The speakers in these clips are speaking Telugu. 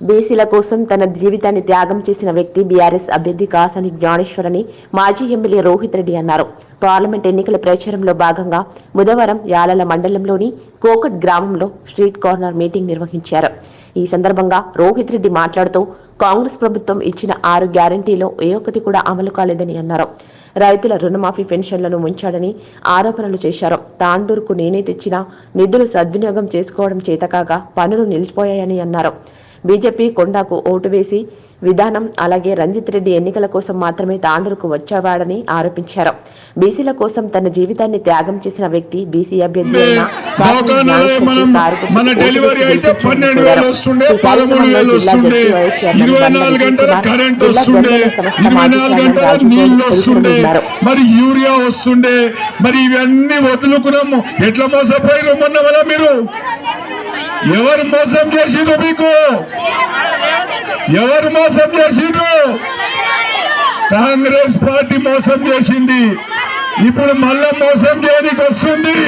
బీసీల కోసం తన జీవితాన్ని త్యాగం చేసిన వ్యక్తి బీఆర్ఎస్ అభ్యర్థి కాసని జ్ఞానేశ్వరని మాజీ ఎమ్మెల్యే రోహిత్ రెడ్డి అన్నారు. పార్లమెంట్ ఎన్నికల ప్రచారంలో భాగంగా బుధవారం యాలల మండలంలోని కోకట్ గ్రామంలో స్ట్రీట్ కార్నర్ మీటింగ్ నిర్వహించారు. ఈ సందర్భంగా రోహిత్ రెడ్డి మాట్లాడుతూ కాంగ్రెస్ ప్రభుత్వం ఇచ్చిన ఆరు గ్యారంటీలో ఏ ఒక్కటి కూడా అమలు కాలేదని అన్నారు. రైతుల రుణమాఫీ పెన్షన్లను ముంచాడని ఆరోపణలు చేశారు. తాండూరుకు నేనే తెచ్చిన నిధులు సద్వినియోగం చేసుకోవడం చేతకాగా పనులు నిలిచిపోయాయని అన్నారు. బీజేపీ కొండాకు ఓటు వేసి విధానం అలాగే రంజిత్ రెడ్డి ఎన్నికల కోసం మాత్రమే తాండూరుకు వచ్చేవాడని ఆరోపించారు. బీసీల కోసం తన జీవితాన్ని త్యాగం చేసిన వ్యక్తి బీసీ అభ్యర్థి మరి యూరియా వస్తుండే మరి ఇవన్నీ వదులుకున్నాము. ఎట్లా మోసపోయారు మొన్న మీరు? ఎవరు మోసం చేసిండ్రు మీకు? ఎవరు మోసం చేసిండ్రు? కాంగ్రెస్ పార్టీ మోసం చేసింది. ఇప్పుడు మళ్ళా మోసం చేయడానికి వస్తుంది.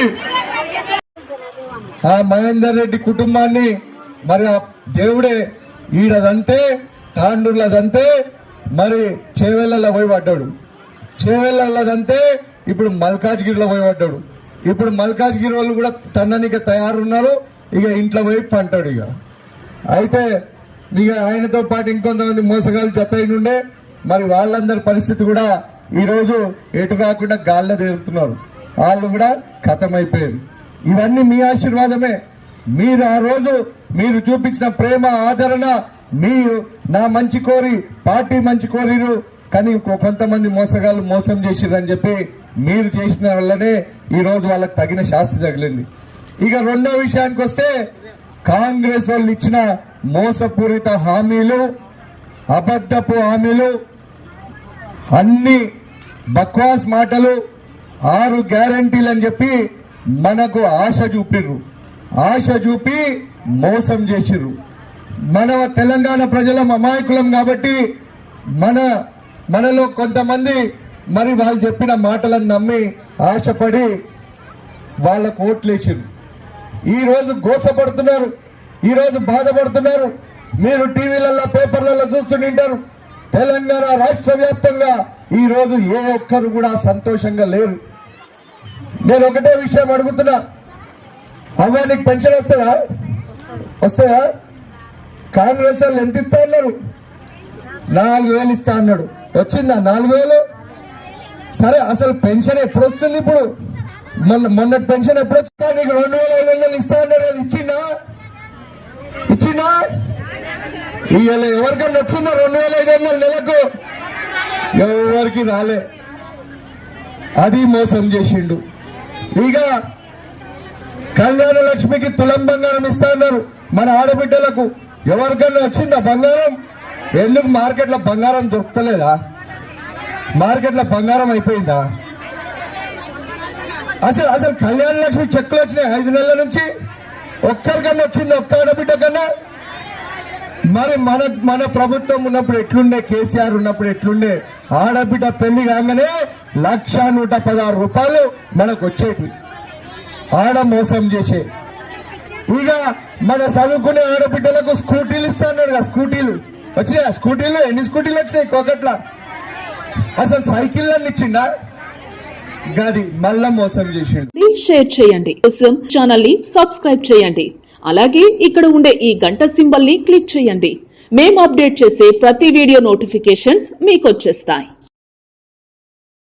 ఆ మహేందర్ రెడ్డి కుటుంబాన్ని మరి ఆ దేవుడే ఈడదంతే తాండ్రులదంతే మరి చేవెళ్ళలో పోయి పడ్డాడు చేవెళ్ళదంతే ఇప్పుడు మల్కాజ్గిరిలో పోయి పడ్డాడు ఇప్పుడు మల్కాజ్గిరి వాళ్ళు కూడా తన్ననికి తయారున్నారు. ఇక ఇంట్లో పోయి అంటాడు ఇక. అయితే ఇక ఆయనతో పాటు ఇంకొంతమంది మోసగాళ్ళు చెత్త ఉండే మరి వాళ్ళందరి పరిస్థితి కూడా ఈరోజు ఎటు కాకుండా గాల్లో తిరుగుతున్నారు వాళ్ళు కూడా అయిపోయారు ఇవన్నీ మీ ఆశీర్వాదమే. మీరు ఆ రోజు మీరు చూపించిన ప్రేమ ఆదరణ మీరు నా మంచి కోరి పార్టీ మంచి కోరిరు కానీ కొంతమంది మోసగాళ్ళు మోసం చేసిరని చెప్పి మీరు చేసిన వల్లనే ఈరోజు వాళ్ళకి తగిన శాస్తి తగిలింది. ఇక రెండో విషయానికి వస్తే కాంగ్రెస్ వాళ్ళు ఇచ్చిన మోసపూరిత హామీలు అబద్ధపు హామీలు అన్ని బక్వాస్ మాటలు ఆరు గ్యారంటీలు అని చెప్పి మనకు ఆశ చూపిర్రు. ఆశ చూపి మోసం చేసిర్రు. మన తెలంగాణ ప్రజలం అమాయకులం కాబట్టి మన మనలో కొంతమంది మరి వాళ్ళు చెప్పిన మాటలను నమ్మి ఆశపడి వాళ్ళకు ఓట్లేసిర్రు. ఈరోజు గోసపడుతున్నారు ఈరోజు బాధపడుతున్నారు. మీరు టీవీలలో పేపర్లలో చూస్తుంటారు తెలంగాణ రాష్ట్ర వ్యాప్తంగా ఈరోజు ఏ ఒక్కరు కూడా సంతోషంగా లేరు. నేను ఒకటే విషయం అడుగుతున్నా. అవ్వ నీకు పెన్షన్ వస్తుందా? వస్తుందా? కాంగ్రెస్ వాళ్ళు ఎంత ఇస్తా అన్నారు? నాలుగు వేలు ఇస్తా అన్నాడు. వచ్చిందా నాలుగు వేలు? సరే అసలు పెన్షన్ ఎప్పుడు వస్తుంది ఇప్పుడు? మొన్న మొన్నటి పెన్షన్ ఎప్పుడు వచ్చిందా నీకు రెండు వేల ఐదు వందలు ఇస్తా అన్నారు అది ఇచ్చిందా? ఇచ్చిందా? ఇవాళ ఎవరికన్నా వచ్చిందా రెండు వేల ఐదు వందలు నెలకు? ఎవరికి రాలే. అది మోసం చేసిండు. ఇక కళ్యాణ లక్ష్మికి తులం బంగారం ఇస్తా అన్నారు. మన ఆడబిడ్డలకు ఎవరికన్నా వచ్చిందా బంగారం? ఎందుకు మార్కెట్లో బంగారం దొరుకుతలేదా? మార్కెట్లో బంగారం అయిపోయిందా? అసలు అసలు కళ్యాణ లక్ష్మి చెక్కులు వచ్చినాయి ఐదు నెలల నుంచి? ఒక్కరికన్నా వచ్చింది ఒక్క ఆడబిడ్డ కన్నా? మరి మన మన ప్రభుత్వం ఉన్నప్పుడు ఎట్లుండే కేసీఆర్ ఉన్నప్పుడు ఎట్లుండే? ఆడబిడ్డ పెళ్ళి కాగానే లక్ష నూట పదహారు రూపాయలు మనకు వచ్చేటి ఆడ మోసం చేసే. ఇక మన చదువుకునే ఆడబిడ్డలకు స్కూటీలు ఇస్తాడు కదా స్కూటీలు. వచ్చినాయా? స్కూటీలు ఎన్ని స్కూటీలు వచ్చినాయి కోకట్ల? అసలు సైకిళ్ళని ఇచ్చిండా? గది మళ్ళా మోసం చేసిండు. షేర్ చేయండి. కోసం ఛానల్ని సబ్స్క్రైబ్ చేయండి. అలాగే ఇక్కడ ఉండే ఈ గంట సింబల్ని క్లిక్ చేయండి. మేము అప్డేట్ చేసే ప్రతి వీడియో నోటిఫికేషన్స్ మీకు వచ్చేస్తాయి.